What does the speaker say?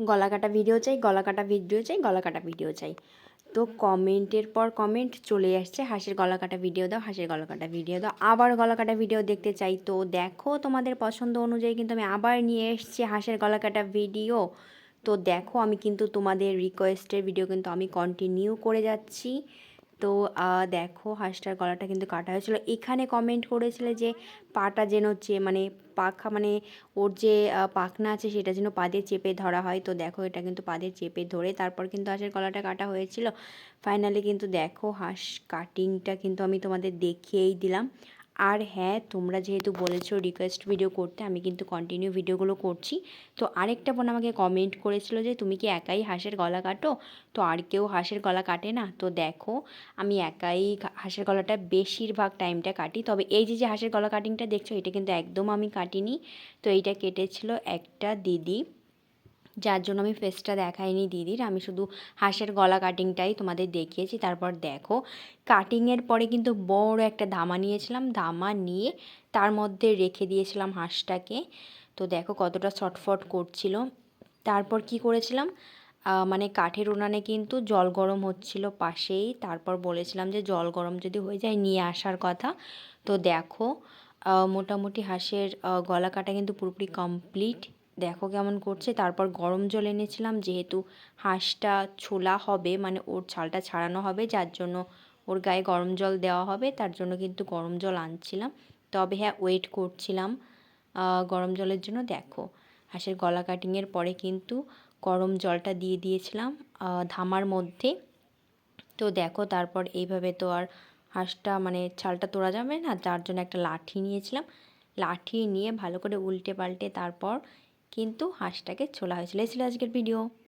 গলা কাটা ভিডিও চাই, গলা কাটা ভিডিও চাই, গলা কাটা ভিডিও চাই। তো কমেন্টের পর কমেন্ট চলে আসছে, হাসির গলা কাটা ভিডিও দাও, হাসির গলা কাটা ভিডিও দাও। আবার গলা কাটা ভিডিও দেখতে চাই। তো দেখো তোমাদের পছন্দ অনুযায়ী কিন্তু আমি আবার নিয়ে এসেছি হাসির গলা কাটা ভিডিও তো দেখো আমি কিন্তু তোমাদের রিকোয়েস্টের ভিডিও কিন্তু আমি কন্টিনিউ করে যাচ্ছি। তো দেখো হাঁসটার গলাটা কিন্তু কাটা হয়েছিল। এখানে কমেন্ট করেছিল যে পাটা যেন হচ্ছে মানে পাখা মানে ওর যে পাখনা আছে সেটা যেন পা দিয়ে চেপে ধরা হয়। তো দেখো এটা কিন্তু পাদের চেপে ধরে তারপর কিন্তু হাঁসের গলাটা কাটা হয়েছিল। ফাইনালি কিন্তু দেখো হাঁস কাটিংটা কিন্তু আমি তোমাদের দেখিয়েই দিলাম। আর হ্যাঁ তোমরা যেহেতু বলেছ রিকোয়েস্ট ভিডিও করতে, আমি কিন্তু কন্টিনিউ ভিডিওগুলো করছি। তো আরেকটা বোন আমাকে কমেন্ট করেছিল যে, তুমি কি একাই হাঁসের গলা কাটো? তো আর কেউ হাঁসের গলা কাটে না। তো দেখো, আমি একাই হাঁসের গলাটা বেশিরভাগ টাইমটা কাটি। তবে এই যে যে হাঁসের গলা কাটিংটা দেখছ, এটা কিন্তু একদম আমি কাটিনি। তো এইটা কেটেছিল একটা দিদি। যার জন্য আমি ফেসটা দেখাইনি দিদির। আমি শুধু হাঁসের গলা কাটিংটাই তোমাদের দেখিয়েছি, তারপর দেখো। কাটিংয়ের পরে কিন্তু বড় একটা ধামা নিয়েছিলাম। ধামা নিয়ে তার মধ্যে রেখে দিয়েছিলাম হাঁসটাকে। তো দেখো কতটা ছটফট করছিল। তারপর কি করেছিলাম? মানে কাঠের উনানে কিন্তু জল গরম হচ্ছিল পাশেই। তারপর বলেছিলাম যে জল গরম যদি হয়ে যায় নিয়ে আসার কথা। তো দেখো মোটামুটি হাঁসের গলা কাটা কিন্তু পুরোপুরি কমপ্লিট দেখো কেমন করছে। তারপর গরম জল এনেছিলাম, যেহেতু হাঁসটা ছোলা হবে মানে ওর ছালটা ছাড়ানো হবে, যার জন্য ওর গায়ে গরম জল দেওয়া হবে, তার জন্য কিন্তু গরম জল আনছিলাম। তবে হ্যাঁ ওয়েট করছিলাম গরম জলের জন্য। দেখো, হাঁসের গলা কাটিংয়ের পরে কিন্তু গরম জলটা দিয়ে দিয়েছিলাম ধামার মধ্যে। তো দেখো, তারপর এইভাবে তো আর হাঁসটা মানে ছালটা তোলা যাবে না, তার জন্য একটা লাঠি নিয়েছিলাম। লাঠি নিয়ে ভালো করে উল্টে পাল্টে তারপর কিন্তু হাঁসটাকে ছোলা হয়েছিল। এই ছিল আজকের ভিডিও